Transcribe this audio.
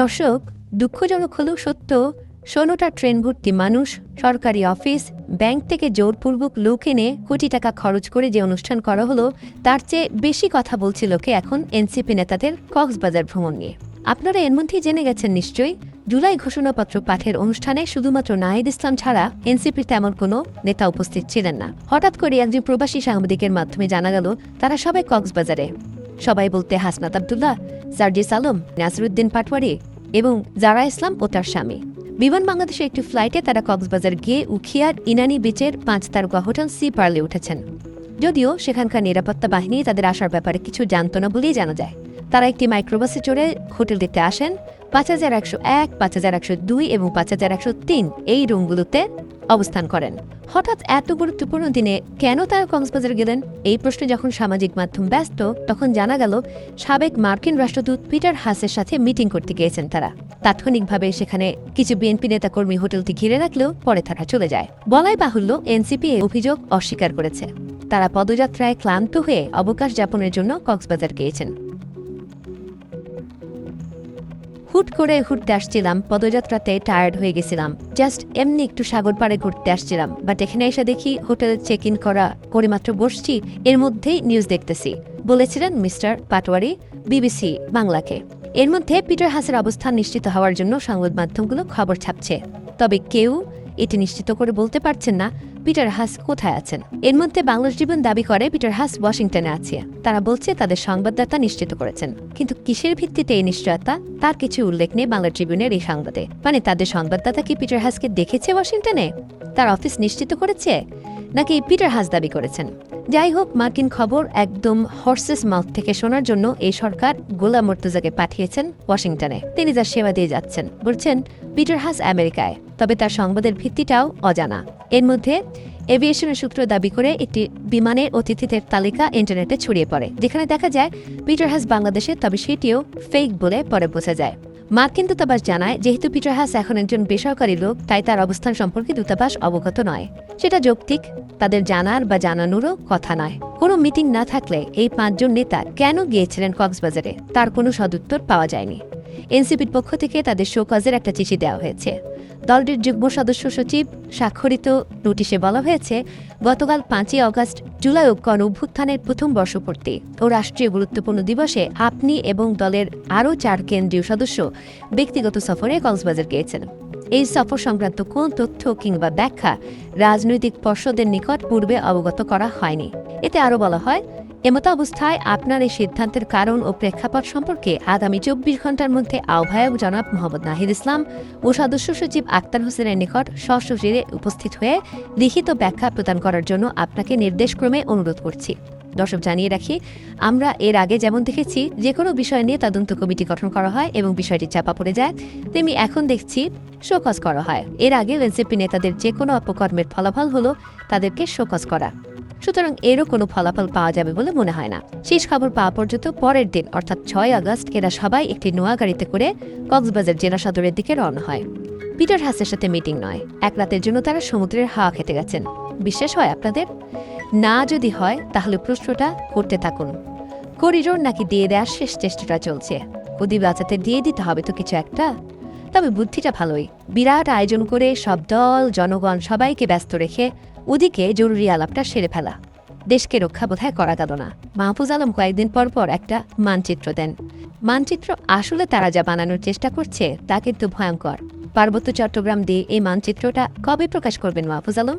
দর্শক, দুঃখজনক হলেও সত্য ষোলোটা ট্রেন ভর্তি মানুষ, সরকারি অফিস, ব্যাংক থেকে জোরপূর্বক লোক এনে কোটি টাকা খরচ করে যে অনুষ্ঠান করা হলো, তার চেয়ে বেশি কথা বলছে লোকে এখন এনসিপি নেতাদের কক্সবাজার ভ্রমণ। নিয়ে আপনারা এর মধ্যেই জেনে গেছেন নিশ্চয়ই, জুলাই ঘোষণাপত্র পাঠের অনুষ্ঠানে শুধুমাত্র নাহিদ ইসলাম ছাড়া এনসিপির তেমন কোনো নেতা উপস্থিত ছিলেন না। হঠাৎ করে একজন প্রবাসী সাংবাদিকের মাধ্যমে জানা গেল, তারা সবাই কক্সবাজারে। সবাই বলতে হাসনাত আবদুল্লাহ, সার্জিস আলম, নাসরুদ্দিন পাটওয়ারি এবং জারা ইসলাম ও তার স্বামী। বিমান বাংলাদেশের একটি ফ্লাইটে তারা কক্সবাজার গিয়ে উখিয়ার ইনানি বিচের পাঁচ তারকা হোটেল সি পার্লে উঠেছেন। যদিও সেখানকার নিরাপত্তা বাহিনী তাদের আসার ব্যাপারে কিছু জানত না বলেই জানা যায়। তারা একটি মাইক্রোবাসে চড়ে হোটেলটিতে আসেন পাঁচ হাজার একশো এক, পাঁচ হাজার একশো দুই এবং পাঁচ হাজার একশো তিন এই রুমগুলোতে অবস্থান করেন। হঠাৎ এত গুরুত্বপূর্ণ দিনে কেন তারা কক্সবাজার গেলেন? এই প্রশ্নে যখন সামাজিক মাধ্যম ব্যস্ত, তখন জানা গেল সাবেক মার্কিন রাষ্ট্রদূত পিটার হাসের সাথে মিটিং করতে গিয়েছেন তারা। তাৎক্ষণিকভাবে সেখানে কিছু বিএনপি নেতাকর্মী হোটেলটি ঘিরে রাখলেও পরে তারা চলে যায়। বলাই বাহুল্য, এনসিপি অভিযোগ অস্বীকার করেছে। তারা পদযাত্রায় ক্লান্ত হয়ে অবকাশ যাপনের জন্য কক্সবাজার গিয়েছেন। হুট করে ঘুরতে আসছিলাম, পদযাত্রাতে টায়ার্ড হয়ে গেছিলাম। জাস্ট এমনি একটু সাগর পাড়ে ঘুরতে আসছিলাম বাট এখানে এসে দেখি হোটেলে চেক ইন করা করে মাত্র বসছি, এর মধ্যেই নিউজ দেখতেছি। বলেছিলেন মিস্টার পাটওয়ারি বিবিসি বাংলাকে। এর মধ্যে পিটার হাসের অবস্থান নিশ্চিত হওয়ার জন্য সংবাদ মাধ্যমগুলো খবর ছাপছে। তবে কেউ এটি নিশ্চিত করে বলতে পারছেন না পিটার হাস কোথায় আছেন। এর মধ্যে বাংলাদেশ জীবন দাবি করে পিটার হাস ওয়াশিংটনে আছে। তারা বলছে তাদের সংবাদদাতা নিশ্চিত করেছেন। কিন্তু কিসের ভিত্তিতে এই নিশ্চয়তা? তার কিছু উল্লেখ নেই বাংলা ট্রিবিউনের এই সংবাদে। মানে তাদের সংবাদদাতা কি পিটার হাসকে দেখেছে ওয়াশিংটনে? তার অফিস নিশ্চিত করেছে? নাকি পিটার হাস দাবি করেছেন? যাই হোক, মার্কিন খবর একদম হর্সেস মাউথ থেকে শোনার জন্য এই সরকার গোলাম মর্তুজাকে পাঠিয়েছেন ওয়াশিংটনে। তিনি তার সেবা দিয়ে যাচ্ছেন। বলছেন পিটার হাস আমেরিকায়, তবে তার সংবাদের ভিত্তিটাও অজানা। এর মধ্যে এভিয়েশনের সূত্র দাবি করে একটি বিমানের অতিথিদের তালিকা ইন্টারনেটে ছড়িয়ে পড়ে, যেখানে দেখা যায় পিটার হাস বাংলাদেশে, তবে সেটিও ফেক বলে পরে বোঝা যায়। মার্কিন দূতাবাস জানায়, যেহেতু পিটার হাস এখন একজন বেসরকারি লোক, তাই তার অবস্থান সম্পর্কে দূতাবাস অবগত নয়। সেটা যৌক্তিক, তাদের জানার বা জানানোরও কথা নয়। কোনো মিটিং না থাকলে এই পাঁচজন নেতা কেন গিয়েছিলেন কক্সবাজারে? তার কোনো সদুত্তর পাওয়া যায়নি। এনসিপির পক্ষ থেকে তাদের শোকজের একটা চিঠি দেওয়া হয়েছে। দলটির যুগ্ম সদস্য সচিব স্বাক্ষরিত নোটিশে বলা হয়েছে, গতকাল পাঁচই অগস্ট জুলাই গণ অভ্যুত্থানের প্রথম বর্ষপূর্তি ও রাষ্ট্রীয় গুরুত্বপূর্ণ দিবসে আপনি এবং দলের আরও চার কেন্দ্রীয় সদস্য ব্যক্তিগত সফরে কক্সবাজার গিয়েছেন। এই সফর সংক্রান্ত কোন তথ্য কিংবা ব্যাখ্যা রাজনৈতিক পর্ষদের নিকট পূর্বে অবগত করা হয়নি। এতে আরও বলা হয় এমত অবস্থায় আপনার এই সিদ্ধান্তের কারণ ও প্রেক্ষাপট সম্পর্কে আগামী চব্বিশ ঘণ্টার মধ্যে আহ্বায়ক জনাব মোহাম্মদ নাহিদ ইসলাম ও সদস্য সচিব আক্তার হোসেনের নিকট সশরীরে উপস্থিত হয়ে লিখিত ব্যাখ্যা প্রদান করার জন্য আপনাকে নির্দেশক্রমে অনুরোধ করছি। দর্শক, জানিয়ে রাখি, আমরা এর আগে যেমন দেখেছি যে কোনো বিষয় নিয়ে তদন্ত কমিটি গঠন করা হয় এবং বিষয়টি চাপা পড়ে যায়, তেমনি এখন দেখছি শোকজ করা হয়। এর আগে এনসিপি নেতাদের যে কোনো অপকর্মের ফলাফল হলো তাদেরকে শোকজ করা। সুতরাং এরও কোনো ফলাফল পাওয়া যাবে বলে মনে হয় না। শেষ খবর পাওয়া পর্যন্ত পরের দিন, অর্থাৎ ছয় আগস্ট এরা সবাই একটি নোয়া গাড়িতে করে কক্সবাজার জেলা সদরের দিকে রওনা হয়। পিটার হাসের সাথে মিটিং নয়। এক রাতের জন্য তারা সমুদ্রের হাওয়া খেতে গেছেন। বিশ্বাস হয় আপনাদের? না যদি হয়, তাহলে প্রশ্নটা করতে থাকুন। করিডোর নাকি দিয়ে দেওয়ার শেষ চেষ্টাটা চলছে। ওদি বাঁচাতে দিয়ে দিতে হবে তো কিছু একটা। তবে বুদ্ধিটা ভালোই। বিরাট আয়োজন করে সব দল, জনগণ সবাইকে ব্যস্ত রেখে ওদিকে জরুরি আলাপটা সেরে ফেলা। দেশকে রক্ষা বোধহয় করা গেল না। মাহফুজ আলম কয়েকদিন পর পর একটা মানচিত্র দেন। মানচিত্র আসলে তারা যা বানানোর চেষ্টা করছে, তা কিন্তু ভয়ঙ্কর। পার্বত্য চট্টগ্রাম দিয়ে এই মানচিত্রটা কবে প্রকাশ করবেন মাহফুজ আলম?